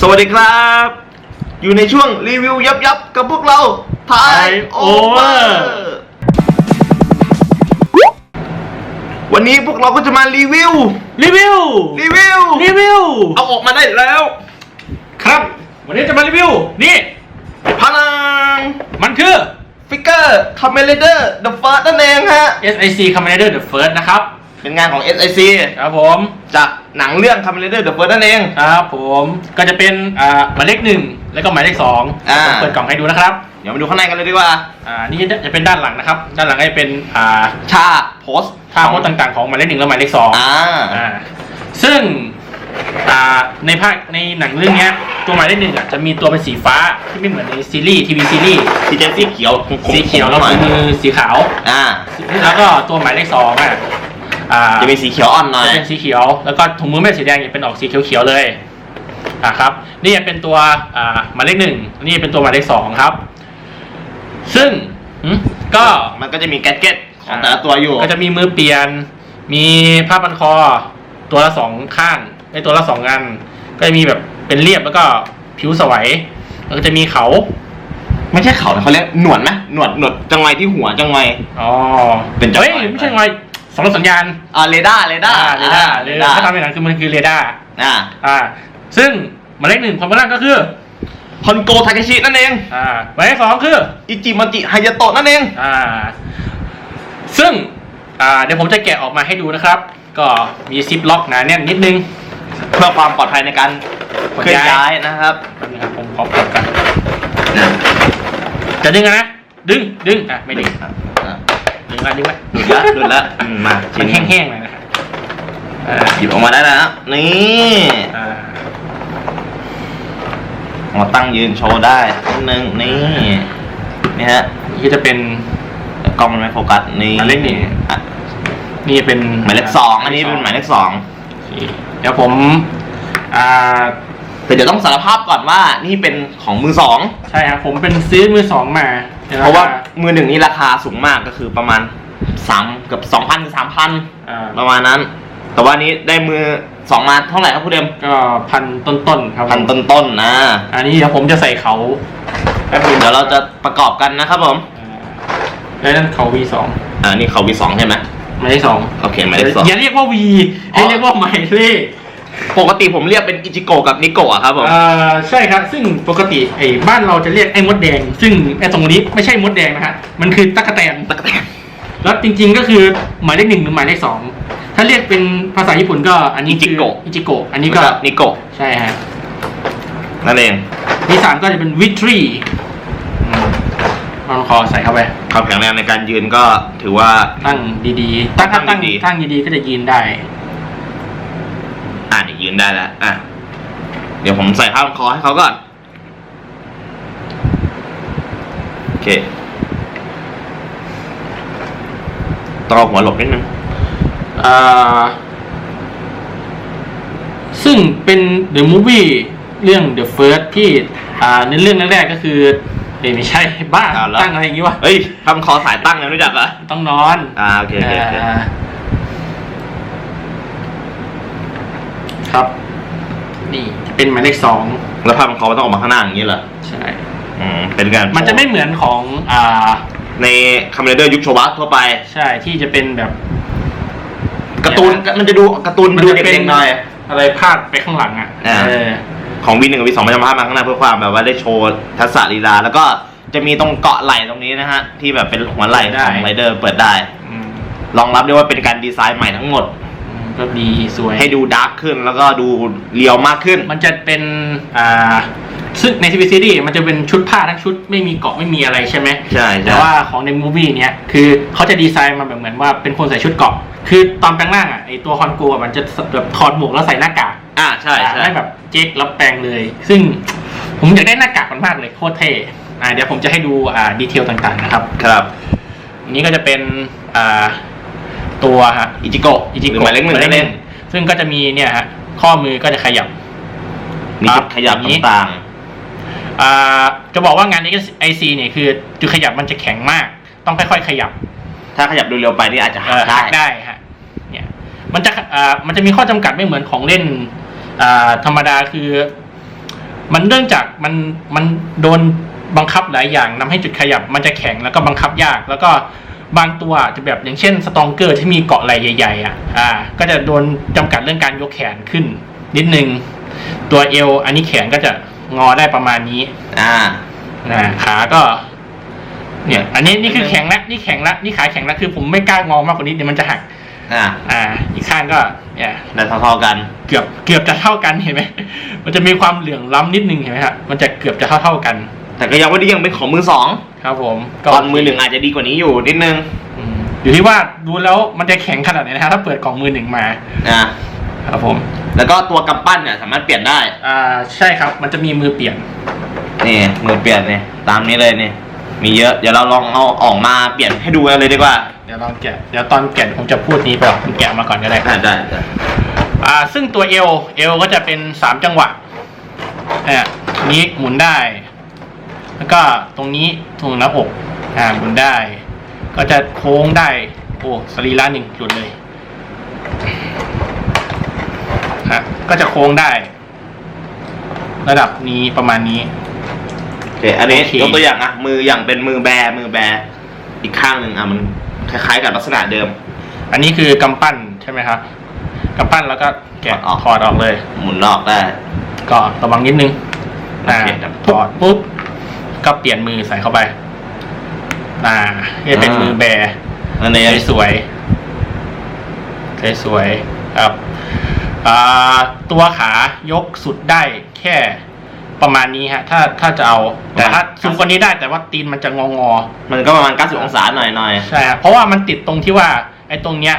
สวัสดีครับ อยู่ในช่วงรีวิวยับยับๆกับพวกเราไทยโอเวอ Over ร์วันนี้พวกเราก็จะมารีวิว รีวิว รีวิว รีวิว เอาออกมาได้แล้ว ครับ วันนี้จะมารีวิว นี่พลัง มันคือฟิกเกอร์คาเมเลเดอร์เดอะเฟิร์สนั่นเองฮะ SIC Commander the First นะครับ เป็นงานของ SIC ครับผมจากหนังเรื่องคาเมเลเดอร์เดอะเฟิร์สนั่นเอง ครับผมก็จะเป็นอ่าหมายเลขหนึ่งแล้วก็หมายเลขสองอ่า ผมเปิดกล่องให้ดูนะครับเดี๋ยวมาดูข้างในกันเลยดีกว่า อ่านี่จะเป็นด้านหลังนะครับ ด้านหลังก็จะเป็นอ่าชาโพสท่าโพสต์ต่างๆของหมายเลขหนึ่งและหมายเลขสอง อ่า อ่าซึ่งอ่าในภาคในหนังเรื่องเนี้ยตัวหมายเลขหนึ่งอะจะมีตัวเป็นสีฟ้าที่ไม่เหมือนในซีรีส์ทีวีซีรีส์ที่จะสีเขียวคมๆสีเขียวแล้วหน่อยมือสีขาว อ่า แล้วก็ตัวหมายเลขสองอะ อ่าจะมีสีเขียวอ่อนหน่อย จะเป็นสีเขียว แล้วก็ถุงมือไม่สีแดงจะเป็นออกสีเขียวๆเลยอะครับ นี่จะเป็นตัวอ่าหมายเลขหนึ่งนี่เป็นตัวหมายเลขสองครับ ซึ่งหึก็มันก็จะมีแกดเก็ตของแต่ละตัวอยู่ ก็จะมีมือเปลี่ยน มีผ้าพันคอ ตัวละสองข้างในตัวละสองอัน ก็จะมีแบบเป็นเรียบแล้วก็ผิวสวยแล้วก็จะมีเขาไม่ใช่เขาเขาเรียกหนวดไหมหนวดหนวดจังไวที่หัวจังไวอ๋อเป็นจังหวะเฮ้ยไม่ใช่ไง สองสัญญาณอ่าเรดาร์เรดาร์อ่าเรดาร์เรเรดาดาร์ร์ถ้าตามในหนังคือมันคือเรดาร์อ่าอ่า ซึ่งหมายเลขหนึ่งความกำลังก็คือฮอนโกทาเคชินั่นเองอ่าหมายเลขสองคืออิจิมาจิฮายาโตะนั่นเองอ่า ซึ่งอ่าเดี๋ยวผมจะแกะออกมาให้ดูนะครับ ก็มีซิปล็อกหนาแน่นนิดนึงเพื่อความปลอดภัยในการขนเคลื่อนย้ายย้ายนะครับแป๊บนึงครับผมขอปลดกันนะจะดึงอะนะดึงดึงอะไม่ดึงอะ ดึงละดึงละหลุดละหลุดละอืมมามันชิ้นแห้งๆเลยนะครับอ่าหยิบออกมาได้แล้วนะนี่อ่าเอามาตั้งยืนโชว์ได้นิดนึงนี่นี่ฮะนี่ก็จะเป็นกล้องมันไม่โฟกัสนี่หมายเลขหนึ่ง อะนี่เป็นหมายเลขสองอันนี้เป็นหมายเลขสอง โอเคเดี๋ยวผมอ่าแต่เดี๋ยวต้องสารภาพก่อนว่านี่เป็นของมือสอง ใช่ครับผมเป็นซื้อมือสองมาในค เพราะว่ามือหนึ่งนี่ราคาสูงมากก็คือประมาณสามเกือบสองพันถึงสามพันอ่าประมาณนั้น แต่ว่านี้ได้มือสองมาเท่าไหร่ครับผู้เดมก็พันต้นๆครับผมพันต้นๆนะอันนี้เดี๋ยวผมจะใส่เขาแป๊บนึงเดี๋ยวเราจะประกอบกันนะครับผมอ่าแล้วนั่นเขา V สองอ่านี่เขาวีสองใช่ไหมหมายเลขสองโอเคหมายเลขสองอย่าเรียกว่า V ให้เรียกว่าหมายเลข ปกติผมเรียกเป็นอิจิโกะกับนิโกะอะครับผมอ่าใช่ครับ ซึ่งปกติไอ้บ้านเราจะเรียกไอ้มดแดง ซึ่งไอ้ตรงนี้ไม่ใช่มดแดงนะฮะมันคือตั๊กแตนตะกแตนแล้วจริง ๆก็คือหมายเลขหนึ่งหรือหมายเลขสองถ้าเรียกเป็นภาษาญี่ปุ่นก็อันนี้คืออิจิโกะอันนี้ก็นิโกะใช่ฮะนั่นเองมีสามก็จะเป็นวิตรีลองคอใส่เข้าไปความแข็งแรงในการยืนก็ถือว่าตั้งดีๆ ตั้งถ้าตั้ตั้งงดีๆตั้งดีๆก็จะยืนได้อ่านี่ ยืนได้แล้วอะเดี๋ยวผมใส่ผ้าพันคอให้เขาก่อน โอเคต้องเอาหัวหลบนิดนึงอ่าซึ่งเป็น The Movie เรื่อง The First ที่อ่าในเรื่องแรกๆก็คือเอ้ยไม่ใช่บ้า อ้าวแล้ว ตั้งอะไรอย่างงี้วะ เฮ้ยผ้าพันคอสายตั้งยังรู้จักเหรอ ต้องนอน อ่าโอเคโอเคโอเค อ่า ครับ นี่จะเป็นหมายเลขสองแล้วผ้าพันคอมันต้องออกมาข้างหน้าอย่างนี้เหรอใช่ อืมเป็นการมันจะไม่เหมือนของอ่าในคาเมเดอร์ยุคโชวะทั่วไป ใช่ที่จะเป็นแบบการ์ตูนมันจะดูการ์ตูนดูเด็กๆหน่อย อะไรพาดไปข้างหลังอะอ่าเออของวีหนึ่งกับวีสองมันจะมาภาพมาข้างหน้าเพื่อความแบบว่าได้โชว์ทักษะลีลา แล้วก็จะมีตรงเกาะไหล่ตรงนี้นะฮะ ที่แบบเป็นหัวไหล่ของไรเดอร์เปิดได้อืมรองรับได้ว่าเป็นการดีไซน์ใหม่ทั้งหมดอืม ก็ดีสวย ให้ดูดาร์กขึ้นแล้วก็ดูเรียวมากขึ้น มันจะเป็นอ่าซึ่งในทีวีซีรีส์มันจะเป็นชุดผ้าทั้งชุดไม่มีเกาะไม่มีอะไรใช่ไหมใช่ใช่แต่ว่าของในมูวี่เนี้ยคือเขาจะดีไซน์มาแบบเหมือนว่าเป็นคนใส่ชุดเกาะ คือตอนแปลงร่างอะไอตัวคอนโกะมันจะแบบถอดหมวกแล้วใส่หน้ากากอ่าใช่ใช่ได้แบบเจ๊กแล้วแปลงเลย ซึ่งผมอยากได้หน้ากากมันมากเลยโคตรเท่อ่าเดี๋ยวผมจะให้ดูอ่าดีเทลต่างๆนะครับ ครับ อันนี้ก็จะเป็นอ่า ตัวฮะอิจิโกะอิจิหรือโกะหมายเลขหนึ่งนั่นเอง ซึ่งก็จะมีเนี่ยฮะข้อมือก็จะขยับ มีจุดขยับอย่างนี้ต่างอ่าจะบอกว่างาน XIC เนี่ยคือจุดขยับมันจะแข็งมาก ต้องค่อยๆขยับๆ ถ้าขยับดูเร็วไปนี่อาจจะหัเอ่กอได้หักได้ฮะเนี่ยมันจะอ่ามันจะมีข้อจำกัดไม่เหมือนของเล่นอ่าธรรมดาคือ มันเนื่องจากมันมันโดนบังคับหลายอย่างนำให้จุดขยับ มันจะแข็งแล้วก็บังคับยาก แล้วก็ บางตัวจะแบบอย่างเช่นสตองเกอร์ที่มีเกาะไหล่ใหญ่ๆอะอ่าก็จะโดนจำกัดเรื่องการยกแขนขึ้น นิดนึง ตัวเอวอันนี้แขนก็จะงอได้ประมาณนี้ อ่านะขาก็ เนี่ย อันนี้นี่คือแข็งแล้วนี่แข็งแล้วนี่ขาแข็งแล้วคือผมไม่กล้างอมากกว่านี้เดี๋ยวมันจะหักอ่า อ่า อีกข้างก็ เนี่ยได้เท่าๆกัน เกือบเกือบจะเท่ากันเห็นไหมมันจะมีความเหลื่อมล้ำนิดนึงเห็นไหมครับมันจะเกือบจะเท่าเท่าๆกัน แต่ก็ยังไม่ได้ยังเป็นของมือสอง ครับผมตอนมือหนึ่งอาจจะดีกว่านี้อยู่นิดนึงอืมอยู่ที่ว่าดูแล้วมันจะแข็งขนาดไหนนะฮะถ้าเปิดกล่องมือหนึ่งมา อ่าครับผม แล้วก็ตัวกำปั้นเนี่ยสามารถเปลี่ยนได้อ่าใช่ครับ มันจะมีมือเปลี่ยน นี่มือเปลี่ยนเนี่ยตามนี้เลยนี่มีเยอะเดี๋ยวเราลองเอาออกมาเปลี่ยนให้ดูกันเลยดีกว่าเดี๋ยวลองแกะ เดี๋ยวตอนแกะผมจะพูดนี้ไปหรอกคุณแกะมาก่อนก็ได้ได้ได้ได้อ่าซึ่งตัวเอวเอวก็จะเป็นสามจังหวะเนี่ยนี้หมุนได้ แล้วก็ตรงนี้ตรงหน้าอกอ่าหมุนได้ ก็จะโค้งได้โอ้สรีระหนึ่งหลุดเลยฮะก็จะโค้งได้ ระดับนี้ประมาณนี้ โอเค อันนี้โอเค ยกตัวอย่างอะมืออย่างเป็นมือแบมือแบ อีกข้างหนึ่งอะมันคล้ายๆกับลักษณะเดิม อันนี้คือกำปั้นใช่ไหมครับกำปั้นแล้วก็แกะถอดออก ถอดออกเลย หมุนออกได้ ก็ระวังนิดนึงโอเคอ่าถอดปุ๊บ ก็เปลี่ยนมือใส่เข้าไป อ่าจะเป็นอ่ามืมือแบร์อันนี้สวยๆสวยๆครับอ่าตัวขายกสุดได้แค่ประมาณนี้ฮะ ถ้าถ้าจะเอาแต่ถ้าสูงกว่านี้ได้แต่ว่าตีนมันจะงองอ มันก็ประมาณ 90 องศาหน่อยหน่อยใช่ครับเพราะว่ามันติดตรงที่ว่า ไอ้ตรงเนี้ย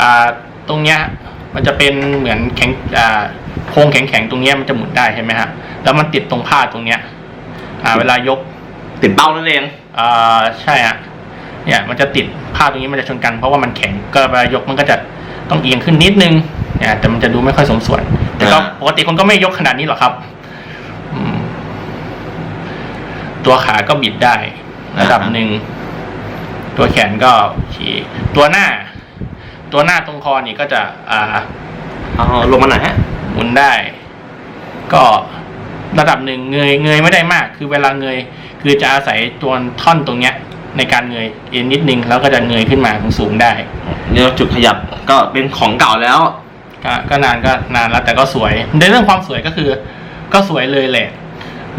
อ่าตรงเนี้ย มันจะเป็นเหมือนแข็งอ่าโครงแข็งๆตรงเนี้ยมันจะหมุนได้ใช่ไหมฮะแล้วมันติดตรงผ้าตรงเนี้ย อ่าเวลายกๆติดเป้านั่นเองอ่าใช่ฮะเนี่ยมันจะติดผ้าตรงนี้มันจะชนกันเพราะว่ามันแข็งก็เวลายกมันก็จะต้องเอียงขึ้นนิดนึงเนี่ยแต่มันจะดูไม่ค่อยสมส่วน แต่ก็อ่าปกติคนก็ไม่ยกขนาดนี้หรอกครับอืมตัวขาก็บิดได้ ระดับหนึ่งตัวแขนก็โอเคตัวหน้า ตัวหน้าตรงคอนี่ก็จะ อ่าเอาลงมาหน่อยฮะหมุนได้ ก็ ระดับหนึ่งเงยเงยไม่ได้มาก คือเวลาเงย คือจะอาศัยตัวท่อนตรงเนี้ย ในการเงยเอ็นนิดนึงแล้วก็จะเงยขึ้นมาสูงๆได้เดี๋ยวจุดขยับก็เป็นของเก่าแล้วก็ก็นานก็นานแล้วแต่ก็สวย ในเรื่องความสวยก็คือ ก็สวยเลยแหละ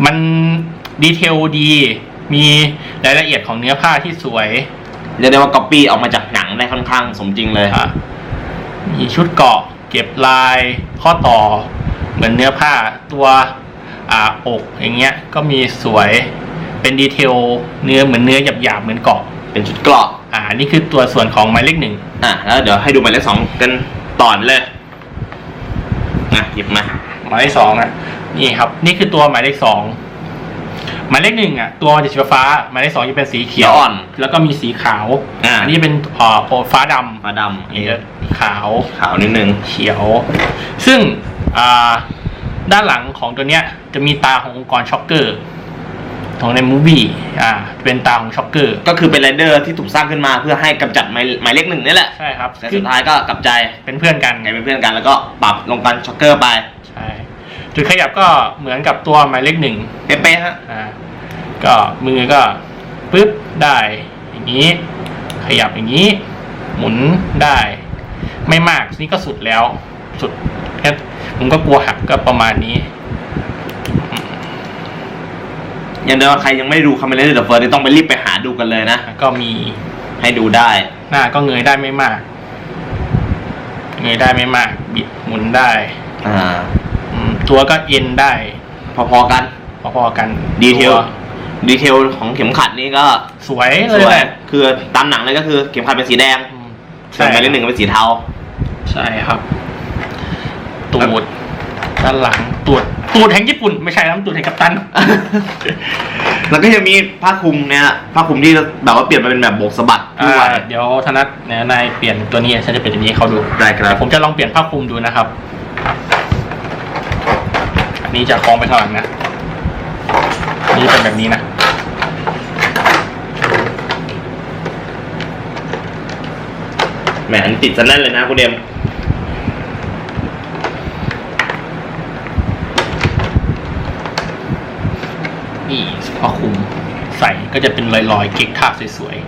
มันดีเทลดี มีรายละเอียดของเนื้อผ้าที่สวยเรียกได้ว่าก๊อปปี้ออกมาจากหนังได้ค่อนข้างสมจริงเลยอะมีชุดเกราะ เก็บลายข้อต่อ เหมือนเนื้อผ้าตัว อ่าอกอย่างเงี้ยก็มีสวยเป็นดีเทลเนื้อเหมือนเนื้อหยาบๆเหมือนเกราะเป็นชุดเกราะอ่านี่คือตัวส่วนของหมายเลขหนึ่งอะแล้วเดี๋ยวให้ดูหมายเลขสองกันต่อนเลยนะหยิบมาหมายเลขสองอะนี่ครับ นี่คือตัวหมายเลขสองหมายเลขหนึ่งอะตัวมันจะสีฟ้าหมายเลขสองจะเป็นสีเขีเขียยววอ่อน แล้วก็มีสีขาวอ่านนี้เป็นเอ่อโอฟ้าดำฟ้าดอันนี้ก็ขาวำขาวนิดนึงเขียว ซึ่งอ่า ด้านหลังของตัวเนี้ยจะมีตาขององค์กรช็อกเกอร์ของในมูวี่อ่าเป็นตาของช็อกเกอร์ ก็คือเป็นไรเดอร์ที่ถูกสร้างขึ้นมาเพื่อให้กำจัดหมายหมายเลขหนึ่งนี่แหละใช่ครับแต่คืสุอดท้ายก็กลับใจเป็นเพื่อนกันกลายเป็นเพื่อนกันแล้วก็ปรับลงกันช็อกเกอร์ไปใช่จุดขยับก็เหมือนกับตัวหมายเลขหนึ่งเป๊ะๆฮะอ่าก็มือก็ปึ๊บได้อย่างนี้ ขยับอย่างนี้ หมุนได้ ไม่มากนี่ก็สุดแล้ว สุดแค่ ผมก็กลัวหักก็ประมาณนี้อย่างเดียวใครยังไม่ได้ดูคาเมล่าเดอะเฟิร์สต้องไปรีบไปหาดูกันเลยนะ ก็มีให้ดูได้ หน้าก็เงยได้ไม่มาก เงยได้ไม่มาก บิดหมุนได้ อ่าอืมตัวก็เอ็นได้ พอๆกัน พอๆกันดีเทลตัวดีเทลของเข็มขัดนี่ก็ สวยสเลยวยแหละคือตามหนังเลยก็คือเข็มขัดเป็นสีแดงอืมส่วนหมายเลขหนึ่งเป็นสีเทา ใช่ครับ ตูดด้านหลังตูดตูดแห่งญี่ปุ่น ไม่ใช่นะตูดแห่งกัปตัน แล้วก็ยังมีผ้าคลุมเนี่ยผ้าคลุมที่แบบว่าเปลี่ยนมาเป็นแบบโบกสะบัดด้วยอ่าเดี๋ยวธนัทเนี่ยนายเปลี่ยนตัวนี้ฉันจะเปลี่ยนตัวนี้ให้เขาดูได้ครับผมจะลองเปลี่ยนผ้าคลุมดูนะครับอันนี้จะคล้องไปข้างหลังนะอันนี้เป็นแบบนี้นะแหมอันติดซะแน่นเลยนะคุณเดม นี่พอคุมใส่ก็จะเป็นรอยๆ เก๊กท่าสวยๆ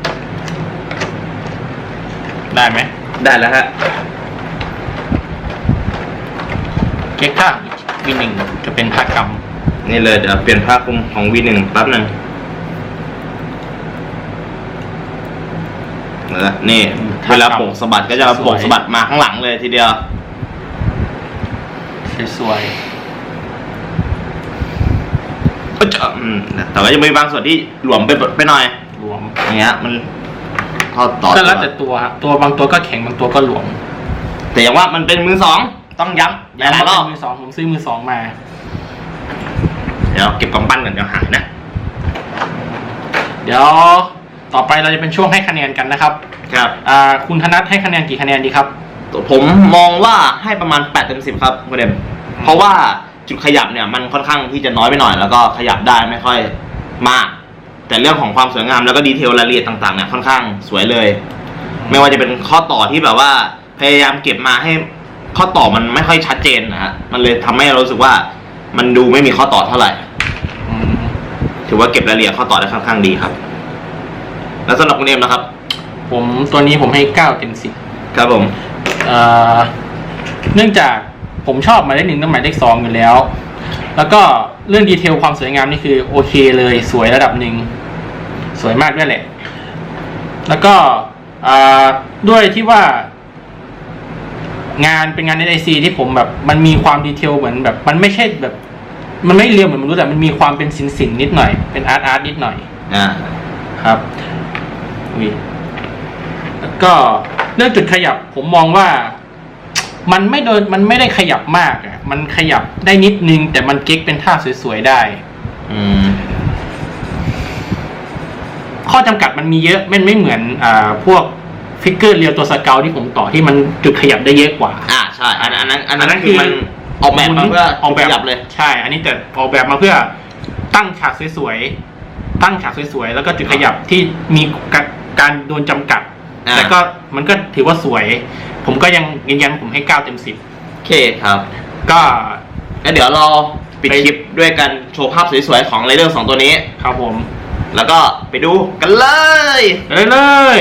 ได้ไหม ได้แล้วฮะ เก๊กท่าวีหนึ่งจะเป็นท่ากรรมนี่เลยเดี๋ยวเปลี่ยนผ้าคลุมของ V1 แป๊บหนึ่งแล้วนี่เวลาโป่งสะบัดก็จะโป่งสะบัดมาข้างหลังเลยทีเดียวสวยก็ จะอืมแต่ว่าจะมีบางส่วนที่หลวมไปไปหน่อยๆรวม อย่างเงี้ยมันทอดต่อก็แล้วแต่ตัวฮะตัวบางตัวก็แข็งบางตัวก็หลวมแต่อย่างว่ามันเป็นมือสองต้องย้ำหลายๆรอบมือสองผมซื้อมือสองมา เดี๋ยวเก็บกำปั้นก่อนเดี๋ยวหายนะเดี๋ยวต่อไปเราจะเป็นช่วงให้คะแนนกันนะครับครับอ่าคุณธนัทให้คะแนนกี่คะแนนดีครับ ผมมองว่าให้ประมาณ8เต็ม10 ครับคุณเดมเพราะว่า จุดขยับเนี่ยมันค่อนข้างที่จะน้อยไปหน่อย แล้วก็ขยับได้ไม่ค่อยมาก แต่เรื่องของความสวยงามแล้วก็ดีเทลรายละเอียดต่างๆเนี่ยค่อนข้างสวยเลย ไม่ว่าจะเป็นข้อต่อที่แบบว่าพยายามเก็บมาให้ข้อต่อมันไม่ค่อยชัดเจนนะฮะมันเลยทำให้เรารู้สึกว่ามันดูไม่มีข้อต่อเท่าไหร่อืมถือว่าเก็บรายละเอียดข้อต่อได้ค่อนข้างดีครับ แล้วสำหรับคุณเอมนะครับ ผมตัวนี้ผมให้เก้าเต็มสิบครับผมเอ่อเนื่องจาก ผมชอบหมายเลขหนึ่งกับหมายเลขสองอยู่แล้ว แล้วก็เรื่องดีเทลความสวยงามนี่คือโอเคเลยสวยระดับหนึ่งสวยมากด้วยแหละ แล้วก็อ่าด้วยที่ว่างานเป็นงานในไอซีที่ผมแบบ มันมีความดีเทลเหมือนแบบ มันไม่ใช่แบบ มันไม่เรียวเหมือนมนุษย์แต่มันมีความเป็นศิลป์ศิลป์นิดหน่อย เป็นอาร์ตอาร์ตนิดหน่อยอ่าครับอุ้ยแล้วก็เรื่องจุดขยับผมมองว่า มันไม่โดนมันไม่ได้ขยับมากอะมันขยับได้นิดนึง แต่มันเก๊กเป็นท่าสวยๆได้ อืม ข้อจำกัดมันมีเยอะมันไม่เหมือนอ่าพวกฟิกเกอร์เรียวตัวสเกลที่ผมต่อที่มันจุดขยับได้เยอะกว่า อ่าใช่ อันอันนั้นอันอันนั้นั้นนคือคือมันออกแบบมาเพื่อออกแบบขยับเลย ใช่ อันนี้แต่ออกแบบมาเพื่อตั้งฉากสวยๆ ตั้งฉากสวยๆ แล้วก็จุดขยับที่มีกะการโดนจำกัด อ่า แต่ก็มันก็ถือว่าสวย ผมก็ยังยืนยันผมให้เก้าเต็มสิบโอเคครับก็แล้วเดี๋ยวเราปิดไปคลิปด้วยการโชว์ภาพสวยๆของไรเดอร์สองตัวนี้ ครับผม แล้วก็ไปดูกันเลย เลยเลย